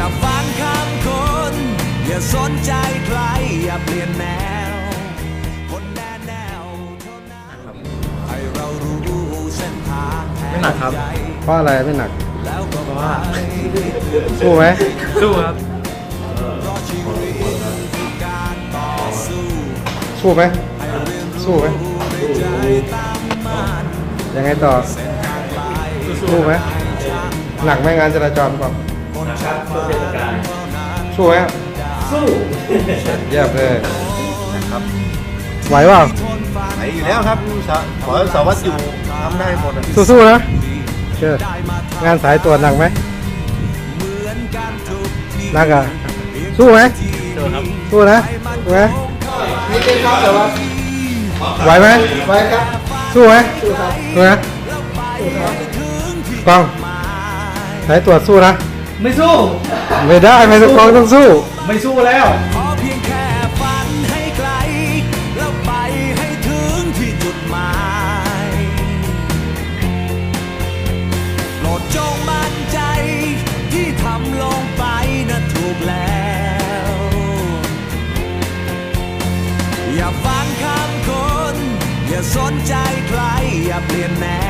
อย่าฟังคำคน อย่าสนใจใคร อย่าเปลี่ยนแนว คนแน่แนวเท่านั้นให้เรารู้เส้นทางไม่หนักครับแห่งใจเพราะอะไรไม่หนัก แล้วก็ไปสู้ไหมสู้ครับ เพราะชีวิตคือการต่อสู้สู้ไหมให้เรียนสู้รู้ไหมในใจตั้งมั่นยังไงต่อ เส้นทางไกลสู้ไหมหนักไหมงานจราจรเป ล่าคนชักฟ้าเท่านั้นสู้ไหมสู้ เยี่ยมเลยครับไหวเปล่าไหนอยู่แล้วครับสาขอให้สารวัตรอยู่ทำได้หมดอะสู้ๆนะเชื่องานสายตรวจหนักไหมหนักอะสู้ไหมสู้ครับสู้นะสู้ไหมไหวไหมไหวครับสู้ไหมสู้ครับสู้นะกองสายตรวจสู้นะ ไม่สู้ ไม่ได้ไม่ต้องกองต้องสู้ ไม่สู้แล้ว ขอเพียงแค่ฝันให้ไกล แล้วไปให้ถึงที่จุดหมายโปรดจงมั่นใจที่ทำลงไปนะถูกแล้ว อย่าฟังคำคน อย่าสนใจใคร อย่าเปลี่ยนแนว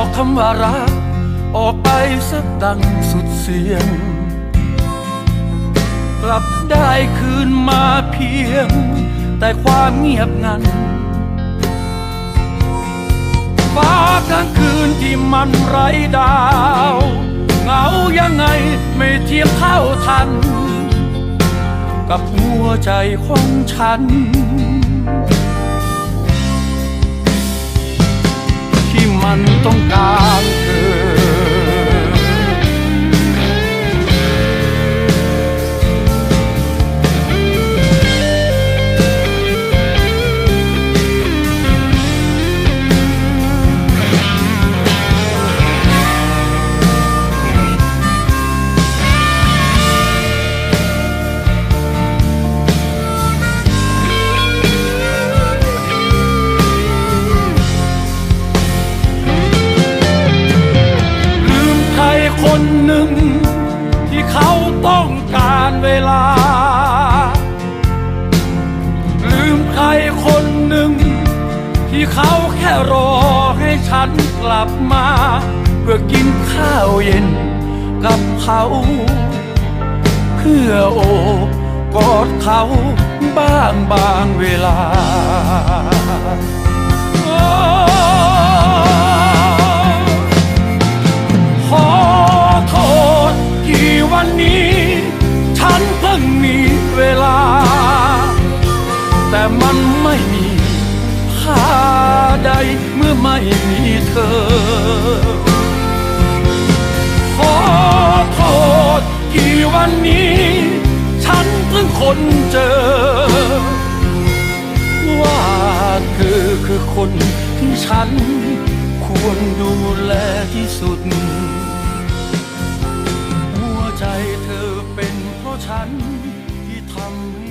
อกคำว่ารัก ออกไปสักดังสุดเสียง กลับได้คืนมาเพียง แต่ความเงียบงันฟ้ากลางคืนที่มันไร้ดาว เหงายังไงไม่เทียบเท่าทัน กับหัวใจของฉัน มันต้องการีเขาแค่รอให้ฉันกลับมา เพื่อกินข้าวเย็นกับเขา เพื่อโอบกอดเขาบ้างบางเวลา ไม่มีเธอ ขอโทษที่วันนี้ ฉันเพิ่งคนเจอ ว่าเธอคือคนที่ฉัน ควรดูแลที่สุด หัวใจเธอเป็นเพราะฉันที่ทำให้